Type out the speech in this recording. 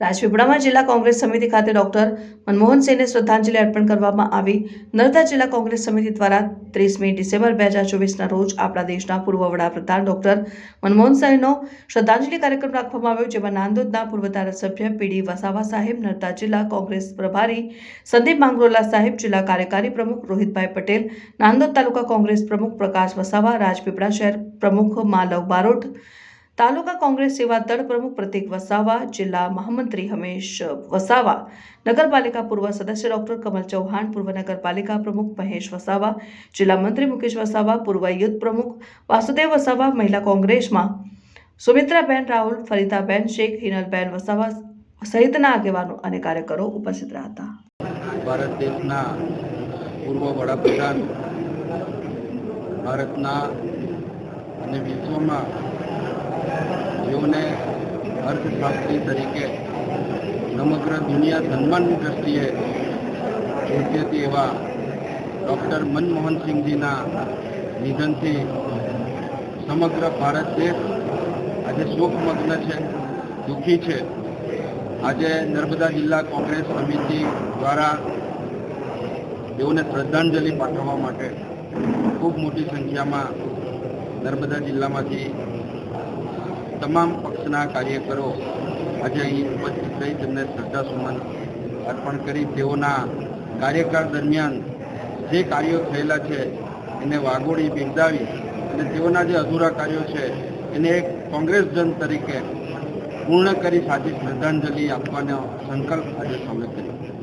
રાજપીપળામાં જિલ્લા કોંગ્રેસ સમિતિ ખાતે ડોક્ટર મનમોહન શ્રદ્ધાંજલિ અર્પણ કરવામાં આવી. નર્મદા જિલ્લા કોંગ્રેસ સમિતિ દ્વારા ત્રીસમી ડિસેમ્બર બે હજાર ચોવીસના રોજ આપણા દેશના પૂર્વ વડાપ્રધાન ડોક્ટર મનમોહન સિંહનો શ્રદ્ધાંજલિ કાર્યક્રમ રાખવામાં આવ્યો, જેમાં નાંદોદના પૂર્વ ધારાસભ્ય પીડી વસાવા સાહેબ, નર્મદા જિલ્લા કોંગ્રેસ પ્રભારી સંદીપ માંગરોલા સાહેબ, જિલ્લા કાર્યકારી પ્રમુખ રોહિતભાઈ પટેલ, નાંદોદ તાલુકા કોંગ્રેસ પ્રમુખ પ્રકાશ વસાવા, રાજપીપળા શહેર પ્રમુખ માલવ બારોટ તાલુકા કોંગ્રેસ સેવા દળ પ્રમુખ પ્રતિક વસાવા, જિલ્લા મહામંત્રી હમેશ વસાવા, નગરપાલિકા પૂર્વ સદસ્ય ડોક્ટર કમલ ચૌહાણ, પૂર્વ નગરપાલિકા પ્રમુખ મહેશ વસાવા, જિલ્લા મંત્રી મુકેશ વસાવા, પૂર્વ યુથ પ્રમુખ વાસુદેવ વસાવા, મહિલા કોંગ્રેસમાં સુમિત્રાબેન રાહુલ, ફરીદાબેન શેખ, હિનલબેન વસાવા સહિતના આગેવાનો અને કાર્યકરો ઉપસ્થિત રહ્યા હતા ભારત દેશના પૂર્વ વડાપ્રધાન, ભારતના અને વિશ્વમાં જેઓને અર્થશાસ્ત્રી તરીકે સમગ્ર દુનિયા સન્માનની દ્રષ્ટિએ ઓળખેતી એવા ડૉક્ટર મનમોહનસિંહજીના નિધનથી સમગ્ર ભારત દેશ આજે શોકમગ્ન છે, દુઃખી છે. આજે નર્મદા જિલ્લા કોંગ્રેસ સમિતિ દ્વારા તેઓને શ્રદ્ધાંજલિ પાઠવવા માટે ખૂબ મોટી સંખ્યામાં નર્મદા જિલ્લામાંથી તમામ પક્ષના કાર્યકરો આજે અહીં ઉપસ્થિત રહી તેમને શ્રદ્ધાસુમન અર્પણ કરી તેઓના કાર્યકાળ દરમિયાન જે કાર્યો થયેલા છે એને વાગોળી બિરદાવી અને તેઓના જે અધૂરા કાર્યો છે એને એક કોંગ્રેસજન તરીકે પૂર્ણ કરી સાચી શ્રદ્ધાંજલિ આપવાનો સંકલ્પ આજે સૌએ કર્યો.